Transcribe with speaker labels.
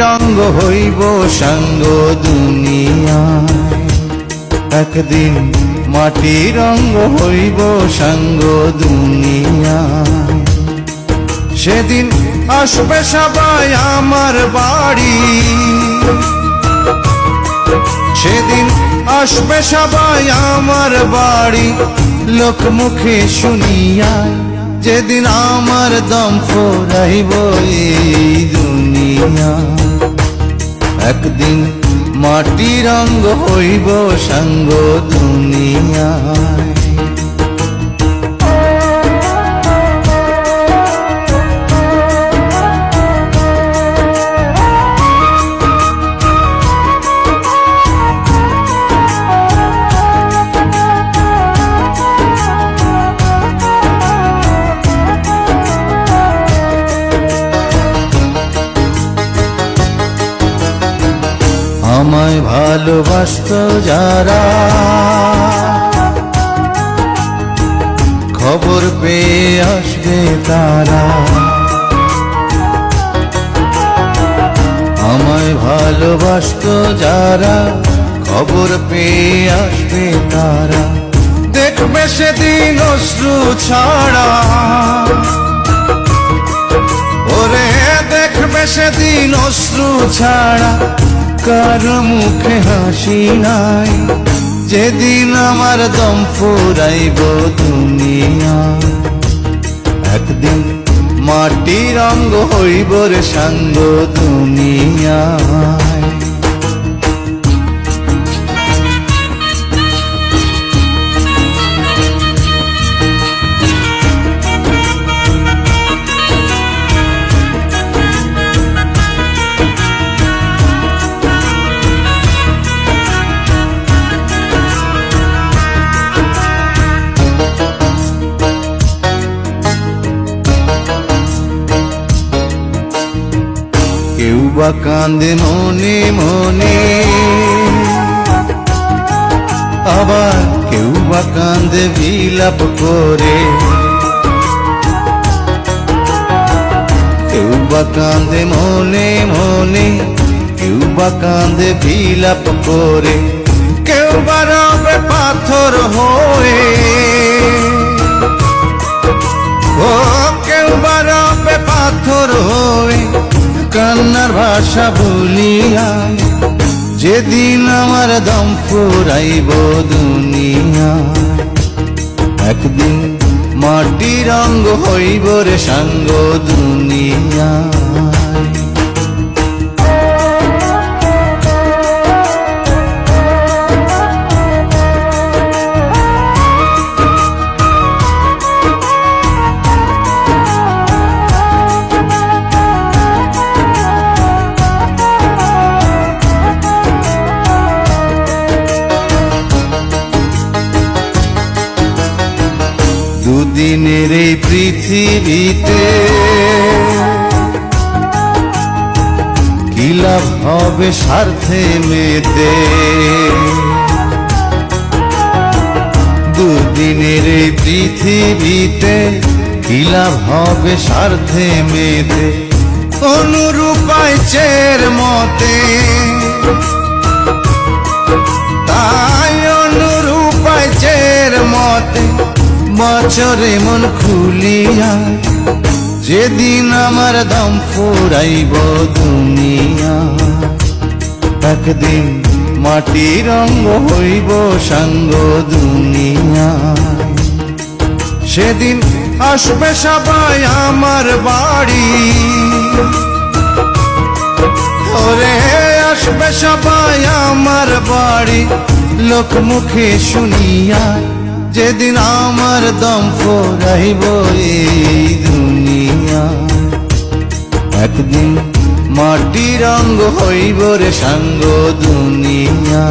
Speaker 1: রঙ্গ হইব সাঙ্গ দুনিয়ায় একদিন মাটি রঙ্গ হইব সাঙ্গ দুনিয়ায় সেদিন আসবে সবাই আমার বাড়ি। সেদিন আসবে সবাই আমার বাড়ি। লোক মুখে শুনিয়া যেদিন আমার দম ফোরাইব এই দুনিয়া। একদিন মাটি রঙ্গ হইব সঙ্গ দুনিয়ায়। আমায় ভালোবাসত যারা। খবর পেয়ে আসবে তারা। আমায় ভালোবাসত যারা, খবর পেয়ে আসবে তারা। দেখবে সেদিন অশ্রু ছাড়া। ওরে, দেখবে সেদিন অশ্রু ছাড়া। কার মুখে হাসি নাই। যেদিন আমার দম ফুরাইব দুনিয়া। একদিন মাটির রঙ্গ হইব রে সাঙ্গ দুনিয়ায় কেউ কান্দে মনে মনে। আবার কেউ বা কান্দে বিলাপ করে। কেউ বা কান্দে মনে মনে, কেউ বা কান্দে বিলাপ করে। কেউ বা রবে পাথর হয়ে কান্নার ভাষা বলিয়া, যেদিন আমার দম ফুরাইব দুনিয়া। একদিন মাটি রঙ্গ হইব রে সাঙ্গ দুনিয়া। দুদিনের এই পৃথিবীতে কি লাভ হবে স্বার্থে মেতে? দুদিনের এই পৃথিবীতে কি লাভ হবে স্বার্থে মেতে? অনুরূপায় চের মতে। তাই অনুরূপায় চের মতে। বছরে মন খুলিয়া যেদিন আমার দম ফুরাইব দুনিয়া, একদিন মাটি রঙ্গ হইব সাঙ্গ দুনিয়া। সেদিন আসবে সবাই আমার বাড়ি। ওরে, আসবে সবাই আমার বাড়ি লোক মুখে শুনিয়া যেদিন আমার দম ফোরাইব এই দুনিয়া। একদিন মাটি রঙ্গ হইব রে সাঙ্গ দুনিয়া।